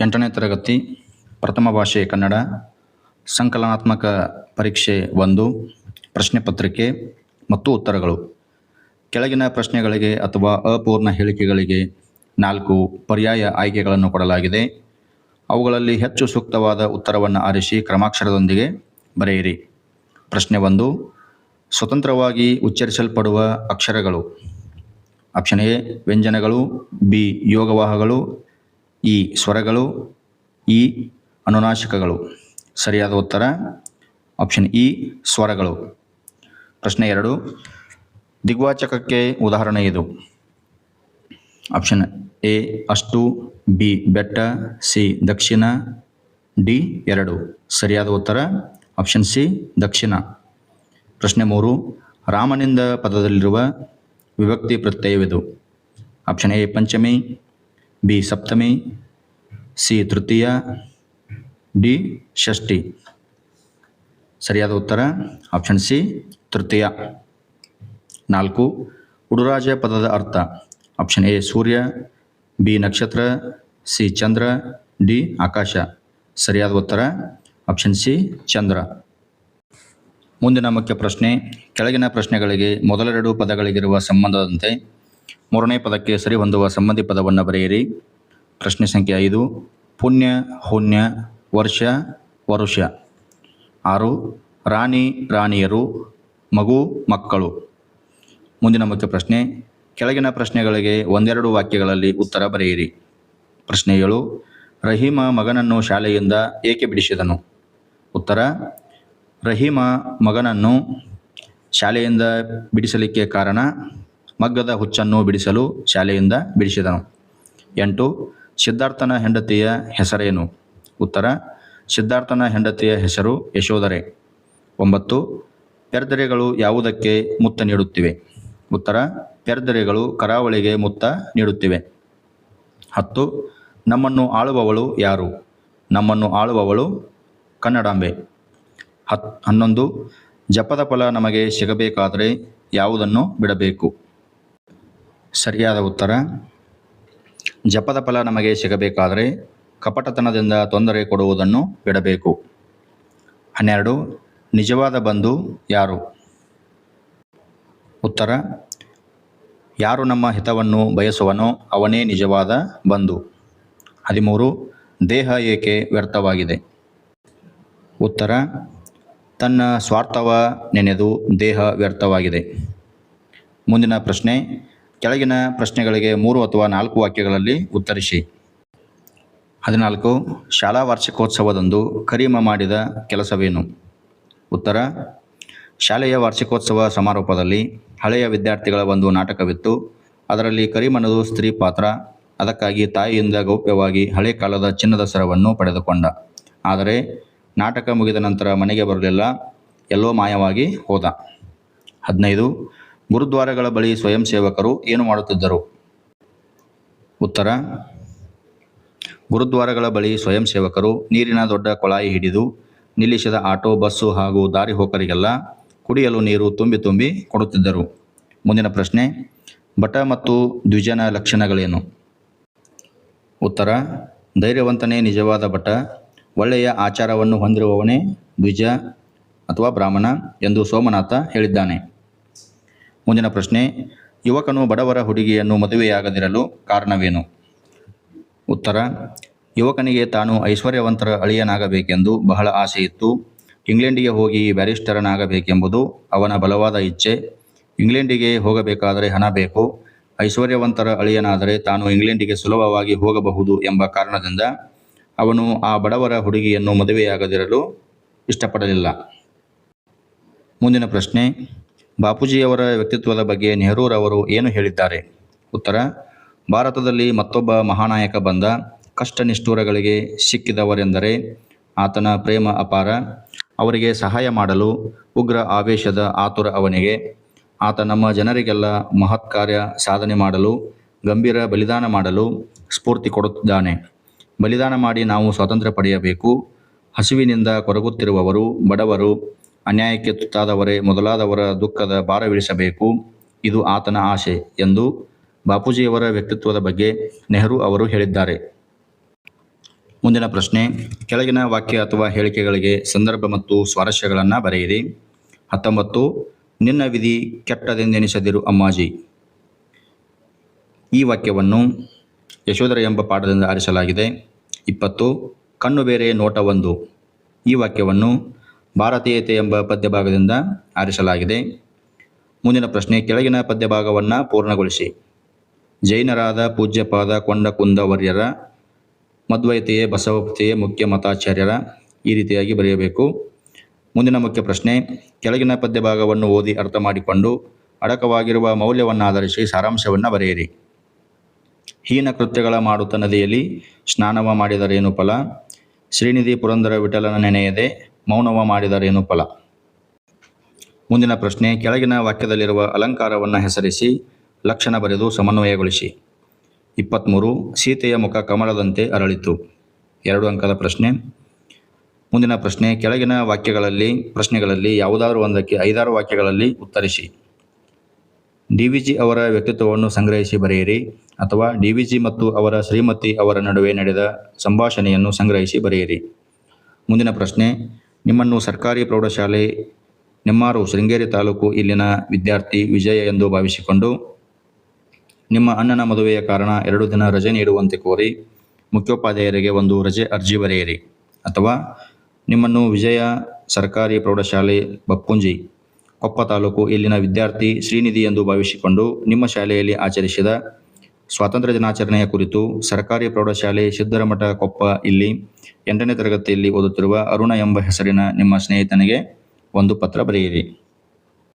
ಎಂಟನೇ ತರಗತಿ ಪ್ರಥಮ ಭಾಷೆ ಕನ್ನಡ, ಸಂಕಲನಾತ್ಮಕ ಪರೀಕ್ಷೆ ಒಂದು, ಪ್ರಶ್ನೆ ಪತ್ರಿಕೆ ಮತ್ತು ಉತ್ತರಗಳು. ಕೆಳಗಿನ ಪ್ರಶ್ನೆಗಳಿಗೆ ಅಥವಾ ಅಪೂರ್ಣ ಹೇಳಿಕೆಗಳಿಗೆ ನಾಲ್ಕು ಪರ್ಯಾಯ ಆಯ್ಕೆಗಳನ್ನು ಕೊಡಲಾಗಿದೆ. ಅವುಗಳಲ್ಲಿ ಹೆಚ್ಚು ಸೂಕ್ತವಾದ ಉತ್ತರವನ್ನು ಆರಿಸಿ ಕ್ರಮಾಕ್ಷರದೊಂದಿಗೆ ಬರೆಯಿರಿ. ಪ್ರಶ್ನೆ ಒಂದು, ಸ್ವತಂತ್ರವಾಗಿ ಉಚ್ಚರಿಸಲ್ಪಡುವ ಅಕ್ಷರಗಳು. ಆಪ್ಷನ್ ಎ, ವ್ಯಂಜನಗಳು, ಬಿ, ಯೋಗವಾಹಗಳು ಇ ಸ್ವರಗಳು, ಈ ಅನುನಾಶಕಗಳು. ಸರಿಯಾದ ಉತ್ತರ? ಆಪ್ಷನ್ ಇ, ಸ್ವರಗಳು. ಪ್ರಶ್ನೆ ಎರಡು. ದಿಗ್ವಾಚಕಕ್ಕೆ ಉದಾಹರಣೆ ಇದು. ಆಪ್ಷನ್ ಎ, ಅಷ್ಟು, ಬಿ, ಬೆಟ್ಟ, ಸಿ, ದಕ್ಷಿಣ, ಡಿ, ಎರಡು. ಸರಿಯಾದ ಉತ್ತರ? ಆಪ್ಷನ್ ಸಿ, ದಕ್ಷಿಣ. ಪ್ರಶ್ನೆ ಮೂರು. ರಾಮನಿಂದ ಪದದಲ್ಲಿರುವ ವಿಭಕ್ತಿ ಪ್ರತ್ಯಯವಿದು. ಆಪ್ಷನ್ ಎ, ಪಂಚಮಿ. ಬಿ ಸಪ್ತಮಿ, ಸಿ ತೃತೀಯ, ಡಿ ಷಷ್ಠಿ. ಸರಿಯಾದ ಉತ್ತರ, ಆಪ್ಷನ್ ಸಿ ತೃತೀಯ. ನಾಲ್ಕು, ಉಡುರಾಜ ಪದದ ಅರ್ಥ. ಆಪ್ಷನ್ ಎ ಸೂರ್ಯ, ಬಿ ನಕ್ಷತ್ರ, ಸಿ ಚಂದ್ರ, ಡಿ ಆಕಾಶ. ಸರಿಯಾದ ಉತ್ತರ, ಆಪ್ಷನ್ ಸಿ ಚಂದ್ರ. ಮುಂದಿನ ಮುಖ್ಯ ಪ್ರಶ್ನೆ, ಕೆಳಗಿನ ಪ್ರಶ್ನೆಗಳಿಗೆ ಮೊದಲೆರಡು ಪದಗಳಿಗಿರುವ ಸಂಬಂಧದಂತೆ ಮೂರನೇ ಪದಕ್ಕೆ ಸರಿ ಹೊಂದುವ ಸಂಬಂಧಿ ಪದವನ್ನು ಬರೆಯಿರಿ. ಪ್ರಶ್ನೆ ಸಂಖ್ಯೆ ಐದು. ಪುಣ್ಯ ಹುಣ್ಯ ವರ್ಷ ವರುಷ ಆರು. ರಾಣಿ, ರಾಣಿಯರು, ಮಗು, ಮಕ್ಕಳು. ಮುಂದಿನ ಮುಖ್ಯ ಪ್ರಶ್ನೆ. ಕೆಳಗಿನ ಪ್ರಶ್ನೆಗಳಿಗೆ ಒಂದೆರಡು ವಾಕ್ಯಗಳಲ್ಲಿ ಉತ್ತರ ಬರೆಯಿರಿ. ಪ್ರಶ್ನೆ ಏಳು. ರಹೀಮ ಮಗನನ್ನು ಶಾಲೆಯಿಂದ ಏಕೆ ಬಿಡಿಸಿದನು? ಉತ್ತರ. ರಹೀಮ ಮಗನನ್ನು ಶಾಲೆಯಿಂದ ಬಿಡಿಸಲಿಕ್ಕೆ ಕಾರಣ ಮಗ್ಗದ ಹುಚ್ಚನ್ನು ಬಿಡಿಸಲು ಶಾಲೆಯಿಂದ ಬಿಡಿಸಿದನು. ಎಂಟು, ಸಿದ್ಧಾರ್ಥನ ಹೆಂಡತಿಯ ಹೆಸರೇನು? ಉತ್ತರ, ಸಿದ್ಧಾರ್ಥನ ಹೆಂಡತಿಯ ಹೆಸರು ಯಶೋಧರೆ. ಒಂಬತ್ತು, ಪೆರ್ದರೆಗಳು ಯಾವುದಕ್ಕೆ ಮುತ್ತ ನೀಡುತ್ತಿವೆ? ಉತ್ತರ, ಪೆರ್ದರೆಗಳು ಕರಾವಳಿಗೆ ಮುತ್ತ ನೀಡುತ್ತಿವೆ. ಹತ್ತು, ನಮ್ಮನ್ನು ಆಳುವವಳು ಯಾರು? ನಮ್ಮನ್ನು ಆಳುವವಳು ಕನ್ನಡಾಂಬೆ. ಹತ್, ಹನ್ನೊಂದು, ಜಪದ ಫಲ ನಮಗೆ ಸಿಗಬೇಕಾದರೆ ಯಾವುದನ್ನು ಬಿಡಬೇಕು? ಸರಿಯಾದ ಉತ್ತರ. ಜಪದ ಫಲ ನಮಗೆ ಸಿಗಬೇಕಾದರೆ ಕಪಟತನದಿಂದ ತೊಂದರೆ ಕೊಡುವುದನ್ನು ಬಿಡಬೇಕು. ಹನ್ನೆರಡು, ನಿಜವಾದ ಬಂಧು ಯಾರು? ಉತ್ತರ, ಯಾರು ನಮ್ಮ ಹಿತವನ್ನು ಬಯಸುವನೋ ಅವನೇ ನಿಜವಾದ ಬಂಧು. ಹದಿಮೂರು, ದೇಹ ಏಕೆ ವ್ಯರ್ಥವಾಗಿದೆ? ಉತ್ತರ, ತನ್ನ ಸ್ವಾರ್ಥವ ನೆನೆದು ದೇಹ ವ್ಯರ್ಥವಾಗಿದೆ. ಮುಂದಿನ ಪ್ರಶ್ನೆ ಕೆಳಗಿನ ಪ್ರಶ್ನೆಗಳಿಗೆ ಮೂರು ಅಥವಾ ನಾಲ್ಕು ವಾಕ್ಯಗಳಲ್ಲಿ ಉತ್ತರಿಸಿ. ಹದಿನಾಲ್ಕು, ಶಾಲಾ ವಾರ್ಷಿಕೋತ್ಸವದಂದು ಕರೀಮ ಮಾಡಿದ ಕೆಲಸವೇನು? ಉತ್ತರ, ಶಾಲೆಯ ವಾರ್ಷಿಕೋತ್ಸವ ಸಮಾರೋಪದಲ್ಲಿ ಹಳೆಯ ವಿದ್ಯಾರ್ಥಿಗಳ ಒಂದು ನಾಟಕವಿತ್ತು. ಅದರಲ್ಲಿ ಕರೀಮನದು ಸ್ತ್ರೀ ಪಾತ್ರ, ಅದಕ್ಕಾಗಿ ತಾಯಿಯಿಂದ ಗೌಪ್ಯವಾಗಿ ಹಳೆ ಕಾಲದ ಚಿನ್ನದ ಸರವನ್ನು ಪಡೆದುಕೊಂಡ. ಆದರೆ ನಾಟಕ ಮುಗಿದ ನಂತರ ಮನೆಗೆ ಬರಲಿಲ್ಲ, ಎಲ್ಲೋ ಮಾಯವಾಗಿ ಹೋದ. ಹದಿನೈದು ಗುರುದ್ವಾರಗಳ ಬಳಿ ಸ್ವಯಂ ಸೇವಕರು ಏನು ಮಾಡುತ್ತಿದ್ದರು? ಉತ್ತರ. ಗುರುದ್ವಾರಗಳ ಬಳಿ ಸ್ವಯಂ ಸೇವಕರು ನೀರಿನ ದೊಡ್ಡ ಕೊಳಾಯಿ ಹಿಡಿದು ನಿಲ್ಲಿಸಿದ ಆಟೋ, ಬಸ್ಸು ಹಾಗೂ ದಾರಿ ಹೋಕರಿಗೆಲ್ಲ ಕುಡಿಯಲು ನೀರು ತುಂಬಿ ತುಂಬಿ ಕೊಡುತ್ತಿದ್ದರು. ಮುಂದಿನ ಪ್ರಶ್ನೆ ಬಟ ಮತ್ತು ದ್ವಿಜನ ಲಕ್ಷಣಗಳೇನು? ಉತ್ತರ. ಧೈರ್ಯವಂತನೇ ನಿಜವಾದ ಬಟ ಒಳ್ಳೆಯ ಆಚಾರವನ್ನು ಹೊಂದಿರುವವನೇ ದ್ವಿಜ ಅಥವಾ ಬ್ರಾಹ್ಮಣ ಎಂದು ಸೋಮನಾಥ ಹೇಳಿದ್ದಾನೆ. ಮುಂದಿನ ಪ್ರಶ್ನೆ, ಯುವಕನು ಬಡವರ ಹುಡುಗಿಯನ್ನು ಮದುವೆಯಾಗದಿರಲು ಕಾರಣವೇನು? ಉತ್ತರ, ಯುವಕನಿಗೆ ತಾನು ಐಶ್ವರ್ಯವಂತರ ಅಳಿಯನಾಗಬೇಕೆಂದು ಬಹಳ ಆಸೆ ಇತ್ತು. ಇಂಗ್ಲೆಂಡಿಗೆ ಹೋಗಿ ಬ್ಯಾರಿಸ್ಟರನಾಗಬೇಕೆಂಬುದು ಅವನ ಬಲವಾದ ಇಚ್ಛೆ. ಇಂಗ್ಲೆಂಡಿಗೆ ಹೋಗಬೇಕಾದರೆ ಹಣ ಬೇಕು. ಐಶ್ವರ್ಯವಂತರ ಅಳಿಯನಾದರೆ ತಾನು ಇಂಗ್ಲೆಂಡಿಗೆ ಸುಲಭವಾಗಿ ಹೋಗಬಹುದು ಎಂಬ ಕಾರಣದಿಂದ ಅವನು ಆ ಬಡವರ ಹುಡುಗಿಯನ್ನು ಮದುವೆಯಾಗದಿರಲು ಇಷ್ಟಪಡಲಿಲ್ಲ. ಮುಂದಿನ ಪ್ರಶ್ನೆ ಬಾಪೂಜಿಯವರ ವ್ಯಕ್ತಿತ್ವದ ಬಗ್ಗೆ ನೆಹರೂರವರು ಏನು ಹೇಳಿದ್ದಾರೆ? ಉತ್ತರ, ಭಾರತದಲ್ಲಿ ಮತ್ತೊಬ್ಬ ಮಹಾನಾಯಕ ಬಂದ ಕಷ್ಟ ನಿಷ್ಠೂರಗಳಿಗೆ ಸಿಕ್ಕಿದವರೆಂದರೆ ಆತನ ಪ್ರೇಮ ಅಪಾರ. ಅವರಿಗೆ ಸಹಾಯ ಮಾಡಲು ಉಗ್ರ ಆವೇಶದ ಆತುರ ಅವನಿಗೆ. ಆತ ನಮ್ಮ ಜನರಿಗೆಲ್ಲ ಮಹತ್ ಕಾರ್ಯ ಸಾಧನೆ ಮಾಡಲು, ಗಂಭೀರ ಬಲಿದಾನ ಮಾಡಲು ಸ್ಫೂರ್ತಿ ಕೊಡುತ್ತಿದ್ದಾನೆ. ಬಲಿದಾನ ಮಾಡಿ ನಾವು ಸ್ವಾತಂತ್ರ್ಯ ಪಡೆಯಬೇಕು. ಹಸಿವಿನಿಂದ ಕೊರಗುತ್ತಿರುವವರು, ಬಡವರು ಅನ್ಯಾಯಕ್ಕೆ ತುತ್ತಾದವರೇ ಮೊದಲಾದವರ ದುಃಖದ ಭಾರವಿಳಿಸಬೇಕು. ಇದು ಆತನ ಆಶೆ ಎಂದು ಬಾಪೂಜಿಯವರ ವ್ಯಕ್ತಿತ್ವದ ಬಗ್ಗೆ ನೆಹರು ಅವರು ಹೇಳಿದ್ದಾರೆ. ಮುಂದಿನ ಪ್ರಶ್ನೆ, ಕೆಳಗಿನ ವಾಕ್ಯ ಅಥವಾ ಹೇಳಿಕೆಗಳಿಗೆ ಸಂದರ್ಭ ಮತ್ತು ಸ್ವಾರಸ್ಯಗಳನ್ನು ಬರೆಯಿರಿ. ಹತ್ತೊಂಬತ್ತು, ನಿನ್ನ ವಿಧಿ ಕೆಟ್ಟದೆಂದೆನಿಸದಿರು ಅಮ್ಮಾಜಿ. ಈ ವಾಕ್ಯವನ್ನು ಯಶೋಧರ ಎಂಬ ಪಾಠದಿಂದ ಆರಿಸಲಾಗಿದೆ. ಇಪ್ಪತ್ತು, ಕಣ್ಣು ಬೇರೆ ನೋಟ ಒಂದು. ಈ ವಾಕ್ಯವನ್ನು ಭಾರತೀಯತೆ ಎಂಬ ಪದ್ಯಭಾಗದಿಂದ ಆರಿಸಲಾಗಿದೆ. ಮುಂದಿನ ಪ್ರಶ್ನೆ, ಕೆಳಗಿನ ಪದ್ಯಭಾಗವನ್ನು ಪೂರ್ಣಗೊಳಿಸಿ. ಜೈನರಾದ ಪೂಜ್ಯಪಾದ ಕೊಂಡ ಕುಂದವರ್ಯರ ಮಧ್ವೈತೆಯೇ ಬಸವತೆಯೇ ಮುಖ್ಯ ಮತಾಚಾರ್ಯರ ಈ ರೀತಿಯಾಗಿ ಬರೆಯಬೇಕು. ಮುಂದಿನ ಮುಖ್ಯ ಪ್ರಶ್ನೆ, ಕೆಳಗಿನ ಪದ್ಯಭಾಗವನ್ನು ಓದಿ ಅರ್ಥ ಮಾಡಿಕೊಂಡು ಅಡಕವಾಗಿರುವ ಮೌಲ್ಯವನ್ನು ಆಧರಿಸಿ ಸಾರಾಂಶವನ್ನು ಬರೆಯಿರಿ. ಹೀನ ಕೃತ್ಯಗಳ ಮಾಡುತ್ತ ನದಿಯಲ್ಲಿ ಸ್ನಾನವ ಮಾಡಿದರೇನು ಫಲ? ಶ್ರೀನಿಧಿ ಪುರಂದರ ವಿಠಲನ ನೆನೆಯದೆ ಮೌನವ ಮಾಡಿದರೇನು ಫಲ ಮುಂದಿನ ಪ್ರಶ್ನೆ, ಕೆಳಗಿನ ವಾಕ್ಯದಲ್ಲಿರುವ ಅಲಂಕಾರವನ್ನು ಹೆಸರಿಸಿ, ಲಕ್ಷಣ ಬರೆದು ಸಮನ್ವಯಗೊಳಿಸಿ. ಇಪ್ಪತ್ತ್ಮೂರು ಸೀತೆಯ ಮುಖ ಕಮಲದಂತೆ ಅರಳಿತು. ಎರಡು ಅಂಕದ ಪ್ರಶ್ನೆ. ಮುಂದಿನ ಪ್ರಶ್ನೆ, ಕೆಳಗಿನ ವಾಕ್ಯಗಳಲ್ಲಿ, ಪ್ರಶ್ನೆಗಳಲ್ಲಿ ಯಾವುದಾದರೂ ಒಂದಕ್ಕೆ ಐದಾರು ವಾಕ್ಯಗಳಲ್ಲಿ ಉತ್ತರಿಸಿ. ಡಿ ವಿ ಜಿ ಅವರ ವ್ಯಕ್ತಿತ್ವವನ್ನು ಸಂಗ್ರಹಿಸಿ ಬರೆಯಿರಿ, ಅಥವಾ ಡಿ ವಿ ಜಿ ಮತ್ತು ಅವರ ಶ್ರೀಮತಿ ಅವರ ನಡುವೆ ನಡೆದ ಸಂಭಾಷಣೆಯನ್ನು ಸಂಗ್ರಹಿಸಿ ಬರೆಯಿರಿ. ಮುಂದಿನ ಪ್ರಶ್ನೆ ನಿಮ್ಮನ್ನು ಸರ್ಕಾರಿ ಪ್ರೌಢಶಾಲೆ ನಿಮ್ಮಾರು ಶೃಂಗೇರಿ ತಾಲೂಕು ಇಲ್ಲಿನ ವಿದ್ಯಾರ್ಥಿ ವಿಜಯ ಎಂದು ಭಾವಿಸಿಕೊಂಡು ನಿಮ್ಮ ಅಣ್ಣನ ಮದುವೆಯ ಕಾರಣ ಎರಡು ದಿನ ರಜೆ ನೀಡುವಂತೆ ಕೋರಿ ಮುಖ್ಯೋಪಾಧ್ಯಾಯರಿಗೆ ಒಂದು ರಜೆ ಅರ್ಜಿ ಬರೆಯಿರಿ. ಅಥವಾ ನಿಮ್ಮನ್ನು ವಿಜಯ ಸರ್ಕಾರಿ ಪ್ರೌಢಶಾಲೆ ಬಪ್ಪುಂಜಿ ಕೊಪ್ಪ ತಾಲೂಕು ಇಲ್ಲಿನ ವಿದ್ಯಾರ್ಥಿ ಶ್ರೀನಿಧಿ ಎಂದು ಭಾವಿಸಿಕೊಂಡು ನಿಮ್ಮ ಶಾಲೆಯಲ್ಲಿ ಆಚರಿಸಿದ ಸ್ವಾತಂತ್ರ್ಯ ದಿನಾಚರಣೆಯ ಕುರಿತು ಸರ್ಕಾರಿ ಪ್ರೌಢಶಾಲೆ ಸಿದ್ದರಮಠ ಕೊಪ್ಪ ಇಲ್ಲಿ ಎಂಟನೇ ತರಗತಿಯಲ್ಲಿ ಓದುತ್ತಿರುವ ಅರುಣ ಎಂಬ ಹೆಸರಿನ ನಿಮ್ಮ ಸ್ನೇಹಿತನಿಗೆ ಒಂದು ಪತ್ರ ಬರೆಯಿರಿ.